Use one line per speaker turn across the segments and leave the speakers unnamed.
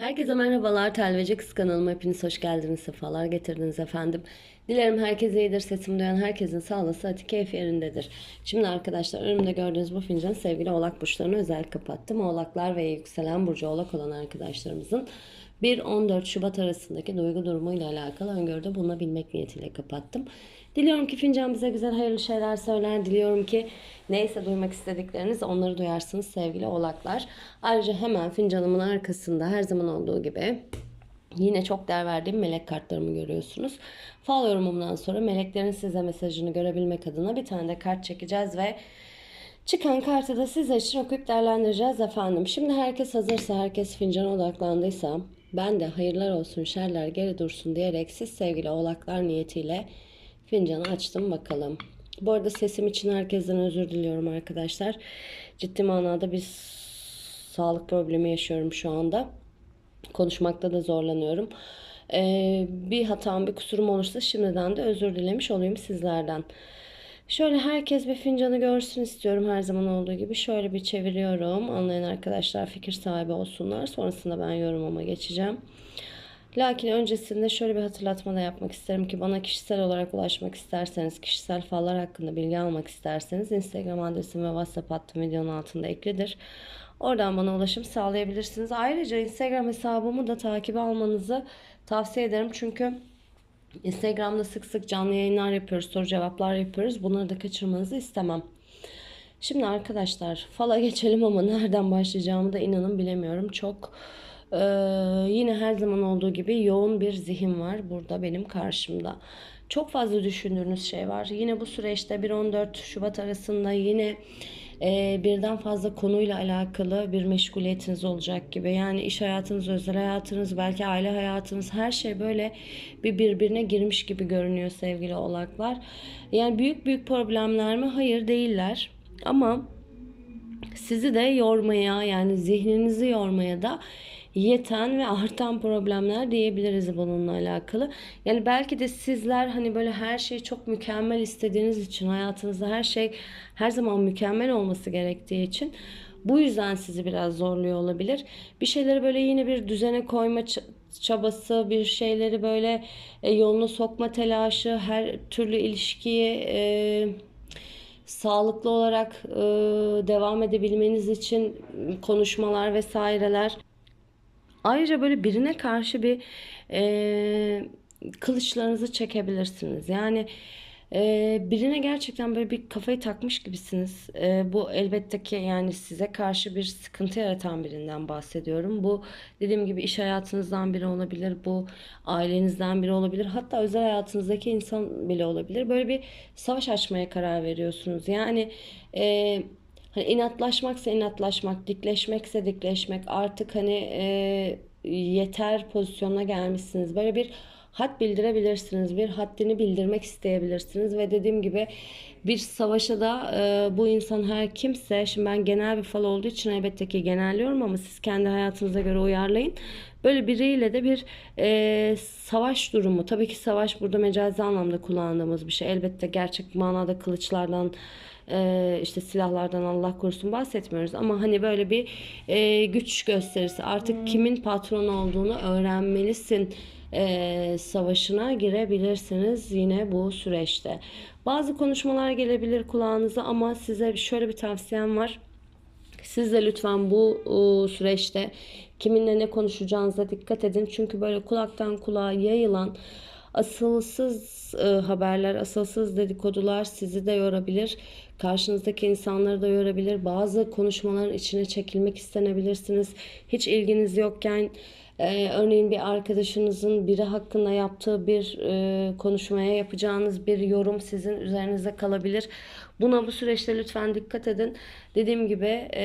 Herkese merhabalar. Telvece Kız kanalıma hepiniz hoş geldiniz. Sefalar getirdiniz efendim. Dilerim herkes iyidir. Sesimi duyan herkesin sağlığı, sıhhati, keyfi yerindedir. Şimdi arkadaşlar önümde gördüğünüz bu fincan sevgili oğlak burçlarını özel kapattım. Oğlaklar ve yükselen burcu oğlak olan arkadaşlarımızın 1-14 Şubat arasındaki duygu durumuyla alakalı öngörüde bulunabilmek niyetiyle kapattım. Diliyorum ki fincan bize güzel hayırlı şeyler söyler. Diliyorum ki neyse duymak istedikleriniz onları duyarsınız sevgili oğlaklar. Ayrıca hemen fincanımın arkasında her zaman olduğu gibi Yine çok değer verdiğim melek kartlarımı görüyorsunuz. Fal yorumumdan sonra meleklerin size mesajını görebilmek adına bir tane de kart çekeceğiz ve çıkan kartı da sizler için okuyup değerlendireceğiz efendim. Şimdi herkes hazırsa, herkes fincana odaklandıysa ben de hayırlar olsun, şerler geri dursun diyerek siz sevgili oğlaklar niyetiyle fincanı açtım bakalım. Bu arada sesim için herkesten özür diliyorum arkadaşlar. Ciddi manada bir sağlık problemi yaşıyorum şu anda konuşmakta da zorlanıyorum. Ee, bir hatam, bir kusurum olursa şimdiden de özür dilemiş olayım sizlerden. Şöyle herkes bir fincanı görsün istiyorum her zaman olduğu gibi. Şöyle bir çeviriyorum. Anlayan arkadaşlar fikir sahibi olsunlar. Sonrasında ben yorumuma geçeceğim. Lakin öncesinde şöyle bir hatırlatma da yapmak isterim ki bana kişisel olarak ulaşmak isterseniz, kişisel fallar hakkında bilgi almak isterseniz Instagram adresim ve WhatsApp hattım videonun altında eklidir. Oradan bana ulaşım sağlayabilirsiniz. Ayrıca Instagram hesabımı da takip almanızı tavsiye ederim. Çünkü Instagram'da sık sık canlı yayınlar yapıyoruz, soru cevaplar yapıyoruz. Bunları da kaçırmanızı istemem. Şimdi arkadaşlar fala geçelim ama nereden başlayacağımı da inanın bilemiyorum. Çok ee, yine her zaman olduğu gibi yoğun bir zihin var burada benim karşımda. Çok fazla düşündüğünüz şey var. Yine bu süreçte 1-14 Şubat arasında yine e, birden fazla konuyla alakalı bir meşguliyetiniz olacak gibi. Yani iş hayatınız, özel hayatınız, belki aile hayatınız her şey böyle bir birbirine girmiş gibi görünüyor sevgili oğlaklar. Yani büyük büyük problemler mi? Hayır değiller. Ama sizi de yormaya yani zihninizi yormaya da yeten ve artan problemler diyebiliriz bununla alakalı. Yani belki de sizler hani böyle her şeyi çok mükemmel istediğiniz için hayatınızda her şey her zaman mükemmel olması gerektiği için bu yüzden sizi biraz zorluyor olabilir. Bir şeyleri böyle yine bir düzene koyma çabası, bir şeyleri böyle e, yoluna sokma telaşı, her türlü ilişkiyi e, sağlıklı olarak e, devam edebilmeniz için konuşmalar vesaireler. Ayrıca böyle birine karşı bir e, kılıçlarınızı çekebilirsiniz. Yani e, birine gerçekten böyle bir kafayı takmış gibisiniz. E, bu elbette ki yani size karşı bir sıkıntı yaratan birinden bahsediyorum. Bu dediğim gibi iş hayatınızdan biri olabilir. Bu ailenizden biri olabilir. Hatta özel hayatınızdaki insan bile olabilir. Böyle bir savaş açmaya karar veriyorsunuz. Yani e, Hani inatlaşmaksa inatlaşmak, dikleşmekse dikleşmek artık hani e, yeter pozisyonuna gelmişsiniz. Böyle bir had bildirebilirsiniz. Bir haddini bildirmek isteyebilirsiniz ve dediğim gibi bir savaşa da e, bu insan her kimse şimdi ben genel bir fal olduğu için elbette ki genelliyorum ama siz kendi hayatınıza göre uyarlayın. Böyle biriyle de bir e, savaş durumu. Tabii ki savaş burada mecazi anlamda kullandığımız bir şey. Elbette gerçek manada kılıçlardan e, işte silahlardan Allah korusun bahsetmiyoruz ama hani böyle bir e, güç gösterisi artık hmm. kimin patron olduğunu öğrenmelisin e, savaşına girebilirsiniz yine bu süreçte. Bazı konuşmalar gelebilir kulağınıza ama size şöyle bir tavsiyem var. Siz de lütfen bu süreçte kiminle ne konuşacağınıza dikkat edin. Çünkü böyle kulaktan kulağa yayılan asılsız e, haberler, asılsız dedikodular sizi de yorabilir. Karşınızdaki insanları da yorabilir. Bazı konuşmaların içine çekilmek istenebilirsiniz. Hiç ilginiz yokken ee, örneğin bir arkadaşınızın biri hakkında yaptığı bir e, konuşmaya yapacağınız bir yorum sizin üzerinize kalabilir. Buna bu süreçte lütfen dikkat edin. Dediğim gibi e,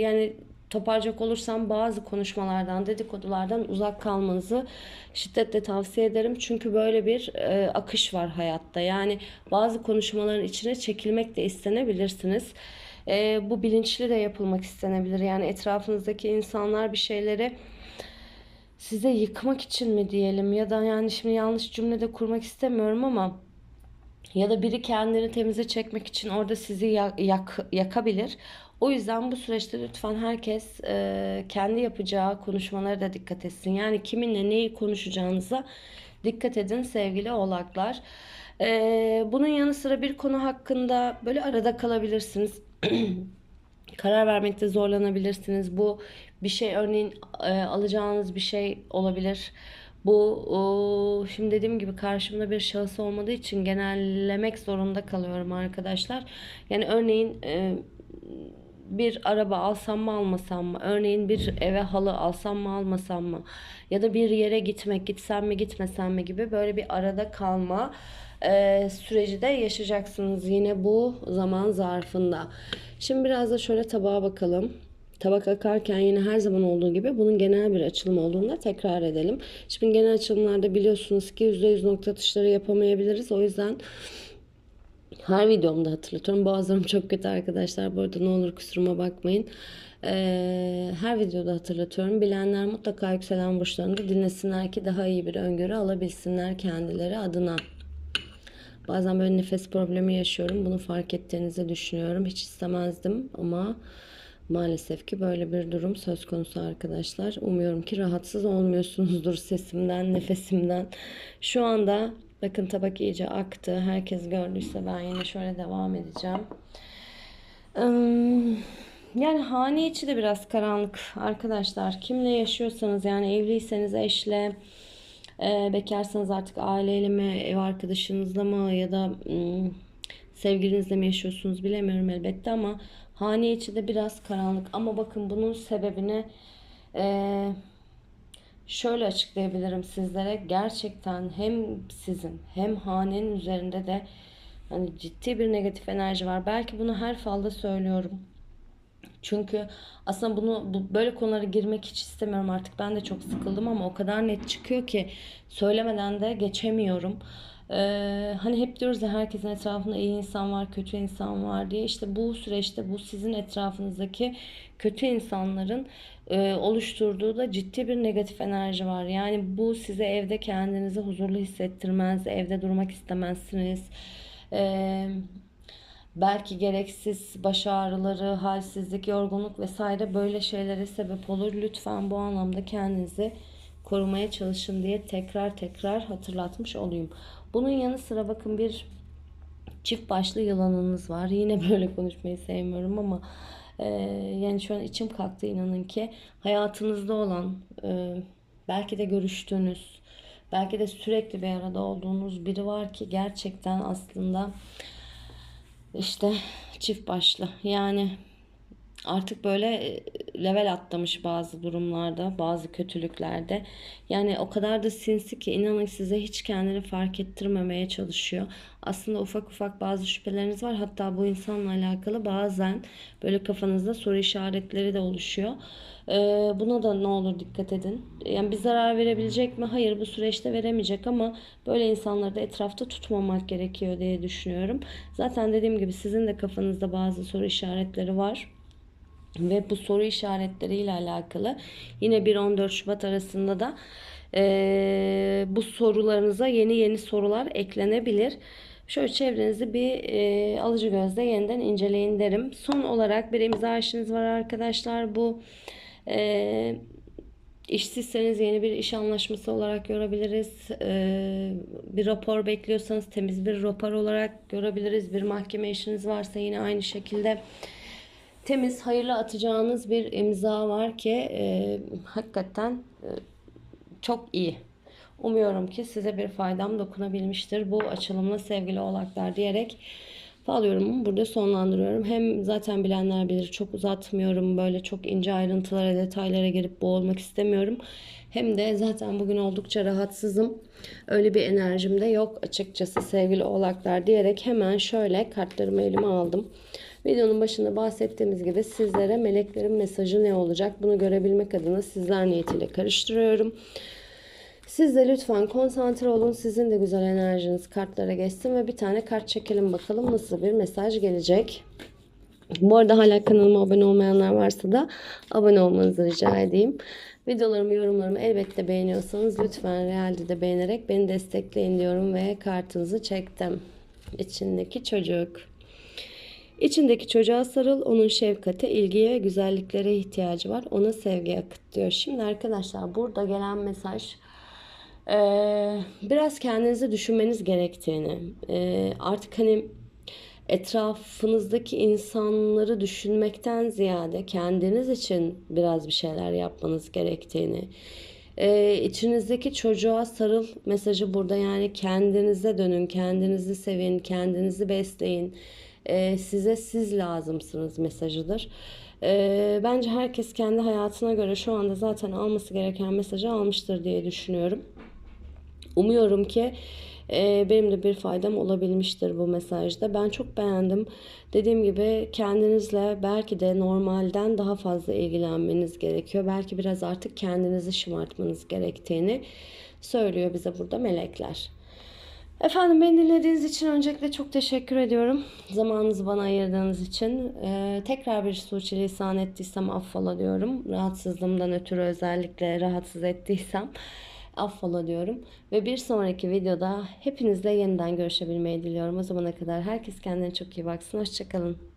yani toparlayacak olursam bazı konuşmalardan, dedikodulardan uzak kalmanızı şiddetle tavsiye ederim. Çünkü böyle bir e, akış var hayatta. Yani bazı konuşmaların içine çekilmek de istenebilirsiniz. E, bu bilinçli de yapılmak istenebilir. Yani etrafınızdaki insanlar bir şeyleri size yıkmak için mi diyelim ya da yani şimdi yanlış cümlede kurmak istemiyorum ama ya da biri kendini temize çekmek için orada sizi yak, yak, yakabilir. O yüzden bu süreçte lütfen herkes e, kendi yapacağı konuşmalara da dikkat etsin. Yani kiminle neyi konuşacağınıza dikkat edin sevgili oğlaklar. E, bunun yanı sıra bir konu hakkında böyle arada kalabilirsiniz. karar vermekte zorlanabilirsiniz. Bu bir şey örneğin e, alacağınız bir şey olabilir. Bu o, şimdi dediğim gibi karşımda bir şahıs olmadığı için genellemek zorunda kalıyorum arkadaşlar. Yani örneğin e, bir araba alsam mı almasam mı? Örneğin bir eve halı alsam mı almasam mı? Ya da bir yere gitmek, gitsem mi gitmesem mi gibi böyle bir arada kalma e, süreci de yaşayacaksınız yine bu zaman zarfında. Şimdi biraz da şöyle tabağa bakalım. Tabak akarken yine her zaman olduğu gibi bunun genel bir açılım olduğunu da tekrar edelim. Şimdi genel açılımlarda biliyorsunuz ki %100 nokta atışları yapamayabiliriz. O yüzden her videomda hatırlatıyorum. Boğazlarım çok kötü arkadaşlar. Bu arada ne olur kusuruma bakmayın. Ee, her videoda hatırlatıyorum. Bilenler mutlaka yükselen burçlarını dinlesinler ki daha iyi bir öngörü alabilsinler kendileri adına. Bazen böyle nefes problemi yaşıyorum. Bunu fark ettiğinizi düşünüyorum. Hiç istemezdim ama maalesef ki böyle bir durum söz konusu arkadaşlar. Umuyorum ki rahatsız olmuyorsunuzdur sesimden, nefesimden. Şu anda bakın tabak iyice aktı. Herkes gördüyse ben yine şöyle devam edeceğim. Yani hane içi de biraz karanlık arkadaşlar. Kimle yaşıyorsanız yani evliyseniz eşle, e, bekarsanız artık aileyle mi, ev arkadaşınızla mı ya da sevgilinizle mi yaşıyorsunuz bilemiyorum elbette ama hane içi de biraz karanlık. Ama bakın bunun sebebini e, şöyle açıklayabilirim sizlere. Gerçekten hem sizin hem hanenin üzerinde de hani ciddi bir negatif enerji var. Belki bunu her falda söylüyorum. Çünkü aslında bunu bu, böyle konulara girmek hiç istemiyorum artık. Ben de çok sıkıldım ama o kadar net çıkıyor ki söylemeden de geçemiyorum. Ee, hani hep diyoruz ya herkesin etrafında iyi insan var, kötü insan var diye. İşte bu süreçte bu sizin etrafınızdaki kötü insanların e, oluşturduğu da ciddi bir negatif enerji var. Yani bu size evde kendinizi huzurlu hissettirmez, evde durmak istemezsiniz. Eee belki gereksiz baş ağrıları, halsizlik, yorgunluk vesaire böyle şeylere sebep olur. Lütfen bu anlamda kendinizi korumaya çalışın diye tekrar tekrar hatırlatmış olayım. Bunun yanı sıra bakın bir çift başlı yılanınız var. Yine böyle konuşmayı sevmiyorum ama e, yani şu an içim kalktı inanın ki hayatınızda olan e, belki de görüştüğünüz belki de sürekli bir arada olduğunuz biri var ki gerçekten aslında işte çift başlı. Yani artık böyle e, level atlamış bazı durumlarda, bazı kötülüklerde. Yani o kadar da sinsi ki inanın size hiç kendini fark ettirmemeye çalışıyor. Aslında ufak ufak bazı şüpheleriniz var. Hatta bu insanla alakalı bazen böyle kafanızda soru işaretleri de oluşuyor. Ee, buna da ne olur dikkat edin. Yani bir zarar verebilecek mi? Hayır bu süreçte veremeyecek ama böyle insanları da etrafta tutmamak gerekiyor diye düşünüyorum. Zaten dediğim gibi sizin de kafanızda bazı soru işaretleri var. Ve bu soru işaretleriyle alakalı yine 1-14 Şubat arasında da e, bu sorularınıza yeni yeni sorular eklenebilir. Şöyle çevrenizi bir e, alıcı gözle yeniden inceleyin derim. Son olarak bir imza işiniz var arkadaşlar. Bu e, işsizseniz yeni bir iş anlaşması olarak görebiliriz. E, bir rapor bekliyorsanız temiz bir rapor olarak görebiliriz. Bir mahkeme işiniz varsa yine aynı şekilde temiz, hayırlı atacağınız bir imza var ki e, hakikaten e, çok iyi. Umuyorum ki size bir faydam dokunabilmiştir bu açılımla sevgili oğlaklar diyerek fal yorumumu burada sonlandırıyorum. Hem zaten bilenler bilir çok uzatmıyorum böyle çok ince ayrıntılara detaylara girip boğulmak istemiyorum. Hem de zaten bugün oldukça rahatsızım. Öyle bir enerjim de yok açıkçası sevgili oğlaklar diyerek hemen şöyle kartlarımı elime aldım. Videonun başında bahsettiğimiz gibi sizlere meleklerin mesajı ne olacak bunu görebilmek adına sizler niyetiyle karıştırıyorum. Siz de lütfen konsantre olun. Sizin de güzel enerjiniz kartlara geçsin ve bir tane kart çekelim bakalım nasıl bir mesaj gelecek. Bu arada hala kanalıma abone olmayanlar varsa da abone olmanızı rica edeyim. Videolarımı, yorumlarımı elbette beğeniyorsanız lütfen realde de beğenerek beni destekleyin diyorum ve kartınızı çektim. İçindeki çocuk. İçindeki çocuğa sarıl, onun şefkate, ilgiye ve güzelliklere ihtiyacı var. Ona sevgi akıt diyor. Şimdi arkadaşlar burada gelen mesaj eee, biraz kendinizi düşünmeniz gerektiğini, eee, artık hani etrafınızdaki insanları düşünmekten ziyade kendiniz için biraz bir şeyler yapmanız gerektiğini, e, içinizdeki çocuğa sarıl mesajı burada yani kendinize dönün, kendinizi sevin, kendinizi besleyin, E, size siz lazımsınız mesajıdır. E, bence herkes kendi hayatına göre şu anda zaten alması gereken mesajı almıştır diye düşünüyorum. Umuyorum ki e, benim de bir faydam olabilmiştir bu mesajda. Ben çok beğendim. Dediğim gibi kendinizle belki de normalden daha fazla ilgilenmeniz gerekiyor. Belki biraz artık kendinizi şımartmanız gerektiğini söylüyor bize burada melekler. Efendim beni dinlediğiniz için öncelikle çok teşekkür ediyorum. Zamanınızı bana ayırdığınız için. Ee, tekrar bir suçilisan ettiysem affola diyorum. Rahatsızlığımdan ötürü özellikle rahatsız ettiysem affola diyorum. Ve bir sonraki videoda hepinizle yeniden görüşebilmeyi diliyorum. O zamana kadar herkes kendine çok iyi baksın. Hoşçakalın.